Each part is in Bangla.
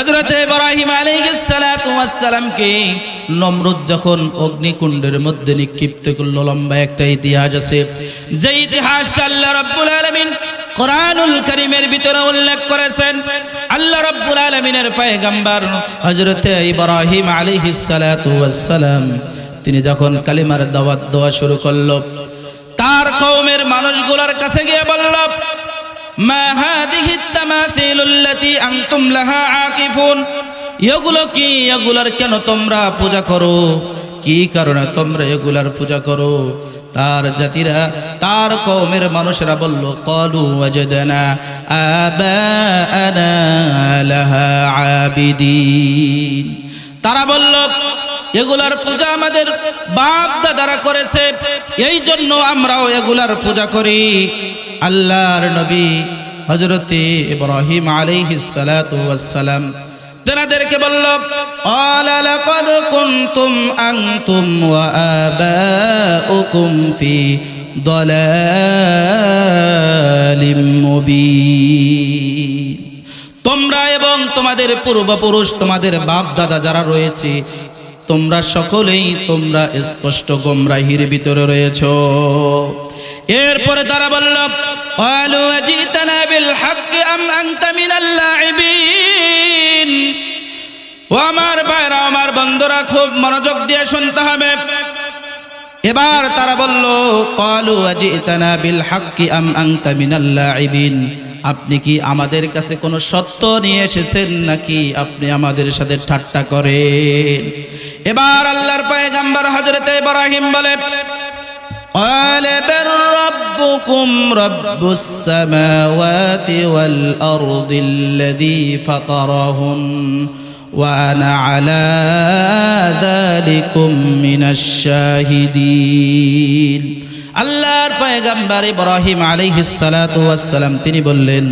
হজরত ইব্রাহিম আলাইহিসসালামকে নমরুদ যখন অগ্নিকুণ্ডের মধ্যে নিক্ষিপ্ত করল, লম্বা একটা ইতিহাস আছে। যে ইতিহাসটা আল্লাহ রাব্বুল আলামিন কোরআনুল কারীমের ভিতরে উল্লেখ করেছেন। আল্লাহ রাব্বুল আলামিনের পয়গম্বর হযরত ইব্রাহিম আলাইহিস সালাতু ওয়াসসালাম তিনি যখন কালিমার দাওয়াত দেওয়া শুরু করল, তার কওমের মানুষগুলোর কাছে গিয়ে বলল মা হাদিহি তামাথিলুল্লাতী আনতুম লাহা আকিফুন। এগুলো কি? এগুলার কেন তোমরা পূজা করো? কি কারণে তোমরা এগুলার পূজা করো? তার জাতিরা, তার কওমের মানুষরা বলল, কলু ওয়াজদানা আবাআনা লাহা আবিদিন। তারা বলল, এগুলার পূজা আমাদের বাপ দাদারা করেছে। এই জন্য আমরাও এগুলার পূজা করি। আল্লাহর নবী হজরতে ইব্রাহিম আলাইহিস সালাতু ওয়াসসালাম। তেনাদেরকে বলল, আলা লাকাদ কুনতুম আনতুম ওয়া আবাউকুম ফি দালালিম মুবিন। তোমরা এবং তোমাদের পূর্বপুরুষ, তোমাদের বাপ দাদা যারা রয়েছে, তোমরা সকলেই তোমরা স্পষ্ট গোমরাহির ভিতরে রয়েছ। এরপরে তারা বলল قالوا أجئتنا بالحق أم أنت من اللاعبين ও আমার ভাইরা আমার বন্ধুরা খুব মনোযোগ দিয়ে শুনতে হবে এবার তারা বলল কলু আজিতানা বিল হাক্কি আম আনতা মিনাল লাইবিন আপনি কি আমাদের কাছে কোনো সত্য নিয়ে এসেছেন নাকি আপনি আমাদের সাথে ঠাট্টা করেন এবার আল্লাহর পয়গাম্বর হযরত ইব্রাহিম বলে قال بل ربكم رب السماوات والأرض الذي فطرهن وأنا على ذلكم من الشاهدين আল্লাহর পয়গাম্বার ইব্রাহিম আলাইহিস সালাতু ওয়াস সালাম তিনি বললেন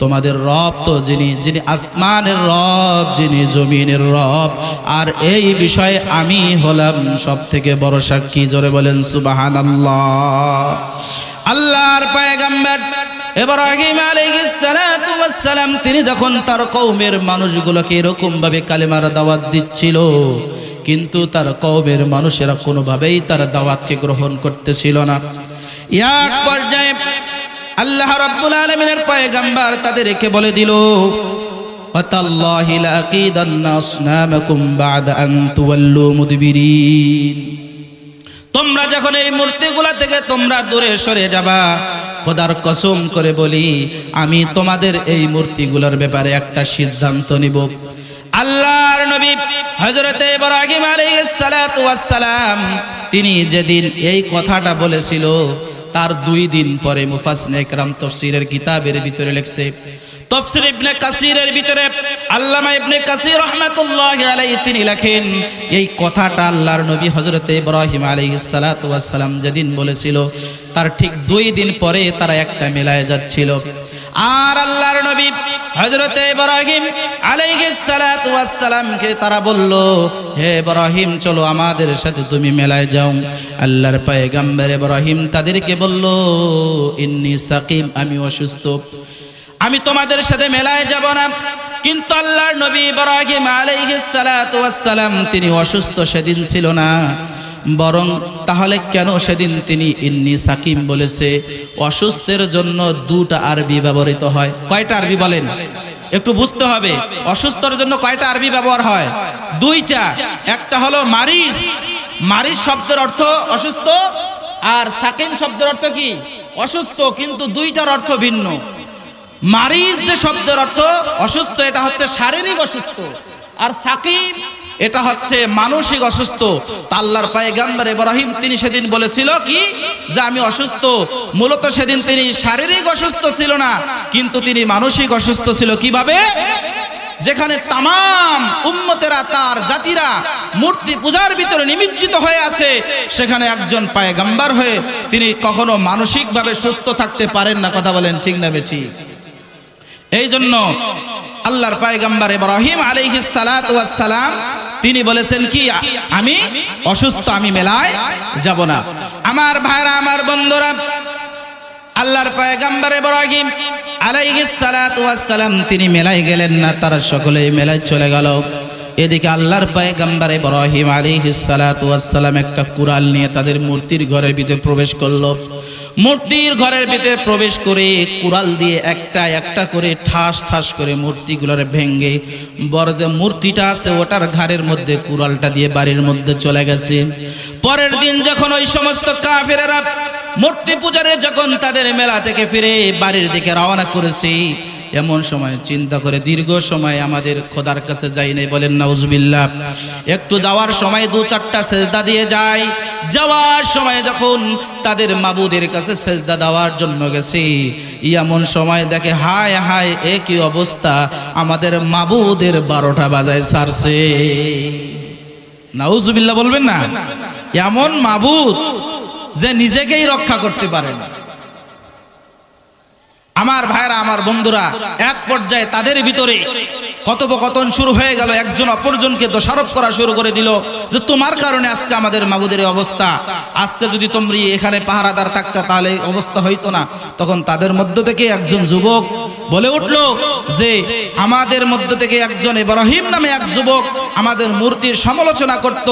তোমাদের রব তো যিনি যিনি আসমানের রব, যিনি জমিনের রব। আর এই বিষয়ে আমি হলাম সব থেকে বড় সাক্ষী, জোরে বলেন সুবহানাল্লাহ। আল্লাহর পয়গাম্বার ইব্রাহিম সালাম, তিনি যখন তার কওমের মানুষগুলোকে এরকম ভাবে কালেমার দাওয়াত দিচ্ছিল, কিন্তু তার কওমের মানুষেরা কোনোভাবেই তার দাওয়াতকে গ্রহণ করতেছিল না। এক পর্যায়ে আল্লাহ রাব্বুল আলামিনের পয়গাম্বার তাদেরকে বলে দিল, ওয়াতাল্লাহি লাকিদান্না আসনামাকুম বা'দা আন তুওয়াল্লু মুদবিরিন। তোমরা যখন এই মূর্তিগুলা থেকে তোমরা দূরে সরে যাবা, খোদার কসম করে বলি, আমি তোমাদের এই মূর্তিগুলোর ব্যাপারে একটা সিদ্ধান্ত নিব। আল্লাহর নবী হযরত ইব্রাহিম আলাইহিস সালাতু ওয়াস সালাম, তিনি যেদিন এই কথাটা বলেছিল তার দুই দিন পরে মুফাসনে একরাম তফসিরের কিতাবের ভিতরে লেখছে, তফসির ইবনে কাসিরের ভিতরে আল্লামা ইবনে কাসির রাহমাতুল্লাহি আলাইহি তিনি লেখেন, এই কথাটা আল্লাহর নবী হযরতে ইব্রাহিম আলাইহিস সালাতু ওয়াস সালাম যেদিন বলেছিল, তার ঠিক দুই দিন পরে তারা একটা মেলায় যাচ্ছিল। আর আল্লাহর নবী হযরতে ইব্রাহিম সালামকে তারা বলল, হে ইব্রাহিম, চলো আমাদের সাথে তুমি মেলায় যাও। আল্লাহর পয়গম্বর ইব্রাহিম তাদেরকে বলল, ইন্নি সাকিম, আমি অসুস্থ। আমি তোমাদের সাথে মেলায় যাব না। কিন্তু আল্লাহর নবী ইব্রাহিম আলাইহিস সালাতু ওয়াস সালাম, তিনি অসুস্থ সেদিন ছিল না। বরং তাহলে কেন সেদিন তিনি ইন্নি সাকিম বলেছে? অসুস্থের জন্য দুটা আরবি ব্যবহৃত হয়। কয়টা আরবি বলেন? একটু বুঝতে হবে। অসুস্থর জন্য কয়টা আরবি ব্যবহার হয়? দুইটা। একটা হলো মারিস। মারিস শব্দের অর্থ অসুস্থ আর সাকিম শব্দের অর্থ কি? অসুস্থ, কিন্তু দুইটার অর্থ ভিন্ন। মারিজ যে শব্দের অর্থ অসুস্থ, এটা হচ্ছে শারীরিক অসুস্থ। আর সাকিম এটা হচ্ছে মানসিক অসুস্থ। তা আল্লাহর পায়গাম্বার ইব্রাহিম তিনি সেদিন বলেছিল কি? যে আমি অসুস্থ। মূলত সেদিন তিনি শারীরিক অসুস্থ ছিল না, কিন্তু তিনি মানসিক অসুস্থ ছিল কীভাবে? যেখানে তামাম উম্মতেরা, তার জাতিরা মূর্তি পূজার ভিতরে নিমজ্জিত হয়ে আছে, সেখানে একজন পায়গাম্বার হয়ে তিনি কখনো মানসিকভাবে সুস্থ থাকতে পারেন না, কথা বলেন ঠিক না ঠিক এই জন্য আল্লাহর পায়গাম্বার ইব্রাহিম আলাইহিস সালাম তিনি বলেছেন কি, আমি অসুস্থ, আমি মেলায় যাব না। আমার ভাইরা, আমার বন্ধুরা, আল্লাহর পায়গাম্বার ইব্রাহিম তিনি মেলায় গেলেন না, তারা সকলেই মেলায় চলে গেল। এদিকে আল্লাহর পয়গম্বর ইব্রাহিম আলাইহিস সালাতু ওয়াসসালাম একটা কুড়াল নিয়ে তাদের মূর্তির ঘরের ভিতরে প্রবেশ করল। মূর্তির ঘরের ভিতরে প্রবেশ করে কুড়াল দিয়ে একটা একটা করে ঠাস ঠাস করে মূর্তিগুলোর ভেঙ্গে, বড় যে মূর্তিটা আছে ওটার ঘাড়ের মধ্যে কুড়ালটা দিয়ে বাড়ির মধ্যে চলে গেছে। পরের দিন যখন ওই সমস্ত কাফেরেরা মূর্তি পূজারে যখন তাদের মেলা থেকে ফিরে বাড়ির দিকে রওনা করেছে এমন সময়, চিন্তা করে দীর্ঘ সময় আমাদের খোদার কাছে যাই নাই, বলেন, নাউজুবিল্লাহ। একটু যাওয়ার সময় দু চারটা সেজদা দিয়ে যায় যাওয়ার সময় যখন তাদের মাবুদের কাছে সেজদা দেওয়ার জন্য গেছি, এমন সময় দেখে, হায় হায়, এ কি অবস্থা? আমাদের মাবুদের বারোটা বাজায় সারছে। নাউজুবিল্লাহ বলবেন না? এমন মাবুদ যে নিজেকেই রক্ষা করতে পারে না। আমার ভাইরা, আমার বন্ধুরা, এক পর্যায়ে তাদের ভিতরে কথোপকথন শুরু হয়ে গেল। একজন অপরজনকে দোষারোপ করা শুরু করে দিল যে, তোমার কারণে আজকে আমাদের মাবুদের এই অবস্থা। আজকে যদি তোমরি এখানে পাহারাদার থাকতে, তাহলে অবস্থা হইতো না। তখন তাদের মধ্য থেকে একজন যুবক বলে উঠল যে, আমাদের মধ্য থেকে একজন ইব্রাহিম নামে এক যুবক আমাদের মূর্তির সমালোচনা করত।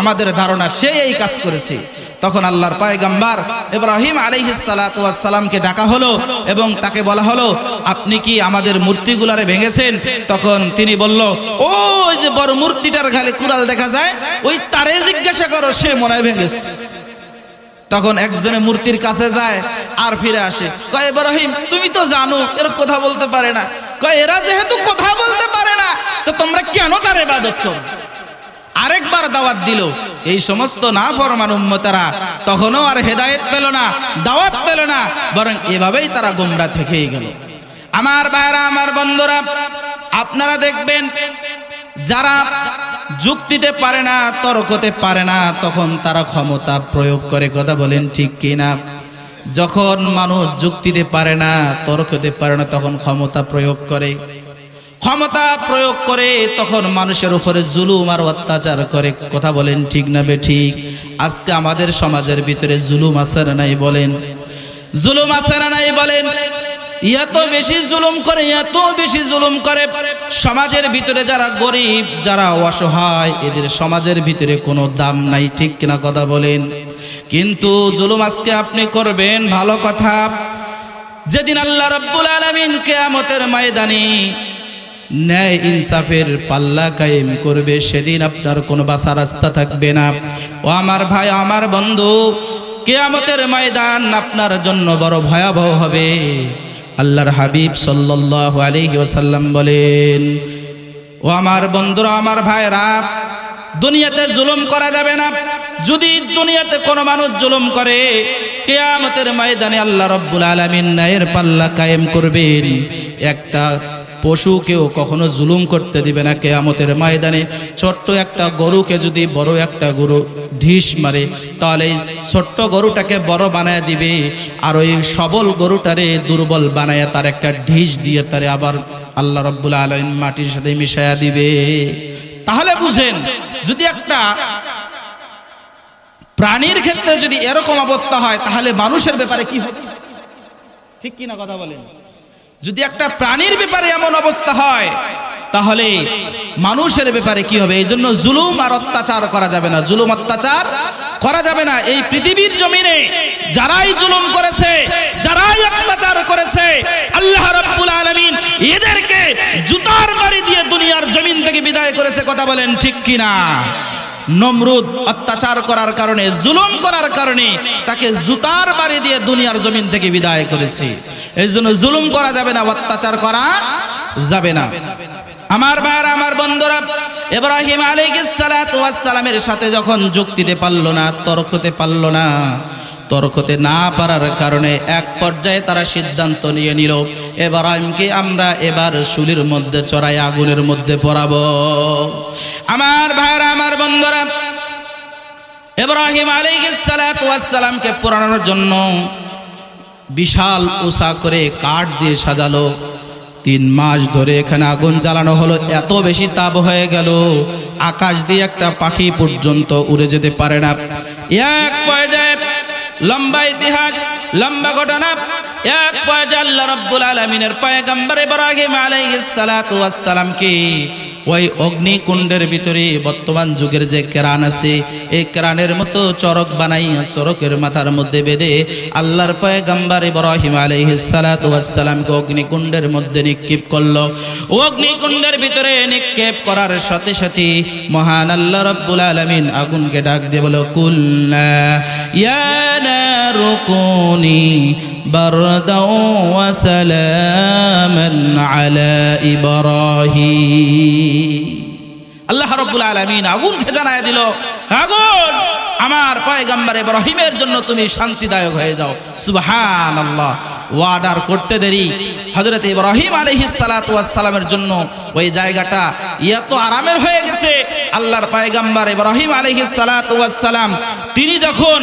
আমাদের ধারণা সে এই কাজ করেছে। তখন আল্লাহর পায়গাম্বার ইব্রাহিম আলাইহিস সালাতু ওয়াস ডাকা হলো এবং তাকে বলা হলো, আপনি কি আমাদের মূর্তিগুলারে ভেঙেছেন? তখন তিনি বলল ওই যে বড় মূর্তিটার গালে কুড়াল দেখা যায়, ওই তারে জিজ্ঞাসা করো, সে মনে হয় ভেঙেছে। তখন একজনে মূর্তির কাছে যায় আর ফিরে আসে, কয় ইব্রাহিম, তুমি তো জানো, এরা কথা বলতে পারে না। কয়, এরা যেহেতু কথা বলতে পারে না, তো তোমরা কেন তার ইবাদত করো? আরেকবার দাওয়াত দিল। এই সমস্ত না ফরমান উম্মতারা তখনও আর হেদায়েত পেল না, দাওয়াত পেল না, বরং এভাবেই তারা গোমরা থেকেই গেল। আমার ভাইরা, আমার বন্ধুরা, আপনারা দেখবেন, যারা যুক্তিতে পারে না, তর্কতে পারে না, তখন তারা ক্ষমতা প্রয়োগ করে কথা বলেন ঠিক কিনা? যখন মানুষ যুক্তিতে পারে না, তর্কতে পারে না, তখন ক্ষমতা প্রয়োগ করে। ক্ষমতা প্রয়োগ করে তখন মানুষের উপরে জুলুম আর অত্যাচার করে। কথা বলেন ঠিক না বে ঠিক? আজকে আমাদের সমাজের ভিতরে জুলুম না নাই বলেন? জুলুম না নাই বলেন? এত বেশি জুলুম করে, এত বেশি জুলুম করে। সমাজের ভিতরে যারা গরিব, যারা অসহায়, এদের সমাজের ভিতরে কোনো দাম নাই, ঠিক কিনা কথা বলেন? কিন্তু জুলুম আজকে আপনি করবেন, ভালো কথা। যেদিন আল্লাহ রব্বুল আলমিন কেয়ামতের ময়দানে ন্যায় ইনসাফের পাল্লা কায়েম করবে, সেদিন আপনার কোনো বাসা রাস্তা থাকবে না। ও আমার ভাই, আমার বন্ধু, কেয়ামতের ময়দান আপনার জন্য বড় ভয়াবহ হবে। আল্লাহর হাবিব সাল্লাল্লাহু আলাইহি ওয়াসাল্লাম বলেন, ও আমার বন্ধুরা, আমার ভাইরা দুনিয়াতে জুলুম করা যাবে না। যদি দুনিয়াতে কোনো মানুষ জুলুম করে, কেয়ামতের ময়দানে আল্লাহ রব্বুল আলামিন ন্যায়ের পাল্লা কায়েম করবেন। একটা পশুকেও কখনো জুলুম করতে দিবে না কেয়ামতের ময়দানে। ছোট্ট একটা গরুকে যদি বড় একটা গরু ঢিস মারে, তাহলে ছোট্ট গরুটাকে বড় বানায় দিবে। আর ওই সবল গরুটারে দুর্বল বানায় তার একটা ঢিস দিয়ে তারে আবার আল্লাহ রব্বুল আলমিন মাটির সাথে মিশাইয়া দিবে। তাহলে বুঝেন, যদি একটা প্রাণীর ক্ষেত্রে যদি এরকম অবস্থা হয়, তাহলে মানুষের ব্যাপারে কি হবে ঠিক কিনা কথা বলেন? যদি একটা প্রাণীর ব্যাপারে এমন অবস্থা হয়, তাহলে মানুষের ব্যাপারে কি হবে? এই জন্য জুলুম আর অত্যাচার করা যাবে না। জুলুম, অত্যাচার করা যাবে না। এই পৃথিবীর জমিনে যারাই জুলুম করেছে, যারাই অত্যাচার করেছে, আল্লাহ রাব্বুল আলামিন এদেরকে জুতার বাড়ি দিয়ে দুনিয়ার জমিন থেকে বিদায় করেছে। কথা বলেন ঠিক কিনা? নমরুদ অত্যাচার করার কারণে, জুলুম করার কারণে তাকে জুতার বাড়ি দিয়ে দুনিয়ার জমিন থেকে বিদায় করেছে। এই জন্য জুলুম করা যাবে না, অত্যাচার করা যাবে না। আমার বার আমার বন্ধুরা এব্রাহিম আলাইহিস সালামের সাথে যখন যুক্তিতে পারল না, তর্কতে পারল না তর্কতে না পারার কারণে এক পর্যায়ে তারা সিদ্ধান্ত নিয়ে নিল এবারাইমকে আমরা এবার শুলির মধ্যে চড়াই আগুনের মধ্যে পড়াবো আমার ভাইরা আমার বন্ধুরা, ইব্রাহিম আলাইহিস সালাতু পোড়ানোর জন্য বিশাল উষা করে কাঠ দিয়ে সাজালো। তিন মাস ধরে এখানে আগুন জ্বালানো হলো, এত বেশি তাপ হয়ে গেল, আকাশ দিয়ে একটা পাখি পর্যন্ত উড়ে যেতে পারে না। এক পর্যায়ে লম্বা ইতিহাস, লম্বা ঘটনা। এক পর্যায়ে আল্লাহ রাব্বুল আলামিনের পয়গম্বর ইব্রাহিম আলাইহিস সালাতু ওয়াস সালামকে ওই অগ্নিকুণ্ডের ভিতরে বর্তমান যুগের যে কেরান আছে এই কেরানের মতো চরক বানাইয়া চরকের মাথার মধ্যে বেঁধে আল্লাহর পয়গম্বর ইব্রাহিম আলাইহিস সালাতু ওয়াস অগ্নিকুণ্ডের মধ্যে নিক্ষেপ করল। অগ্নিকুণ্ডের ভিতরে নিক্ষেপ করার সাথে সাথে মহান আল্লাহ রাব্বুল আলামিন আগুনকে ডাক দিয়ে বলো কুল্লা ইয়া নারু কুনি বারদাও ওয়া সালামান আলা ইব্রাহিম। আল্লাহ রব্বুল আলামিন আগুনকে জানায় দিল। আগুন! আমার পয়গম্বর ইব্রাহিমের জন্য তুমি শান্তিদায়ক হয়ে যাও। সুবহানাল্লাহ। ওয়ার্ডার করতে দেরি। হযরত ইব্রাহিম ওয়াস জন্য ওই জায়গাটা এত আরামের হয়ে গেছে। আল্লাহর পায়গাম্বার ইব্রাহিম ওয়াস তিনি যখন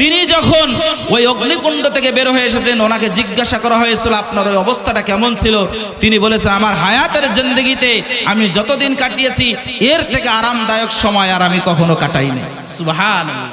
তিনি যখন ওই অগ্নিকুণ্ড থেকে বের হয়ে এসেছেন, ওনাকে জিজ্ঞাসা করা হয়েছিল, আপনার ওই অবস্থাটা কেমন ছিল? তিনি বলেছেন, আমার হায়াতের জিন্দগিতে আমি যতদিন কাটিয়েছি, এর থেকে আরামদায়ক সময় আর আমি কখনো কাটাইনি। সুবহানাল্লাহ।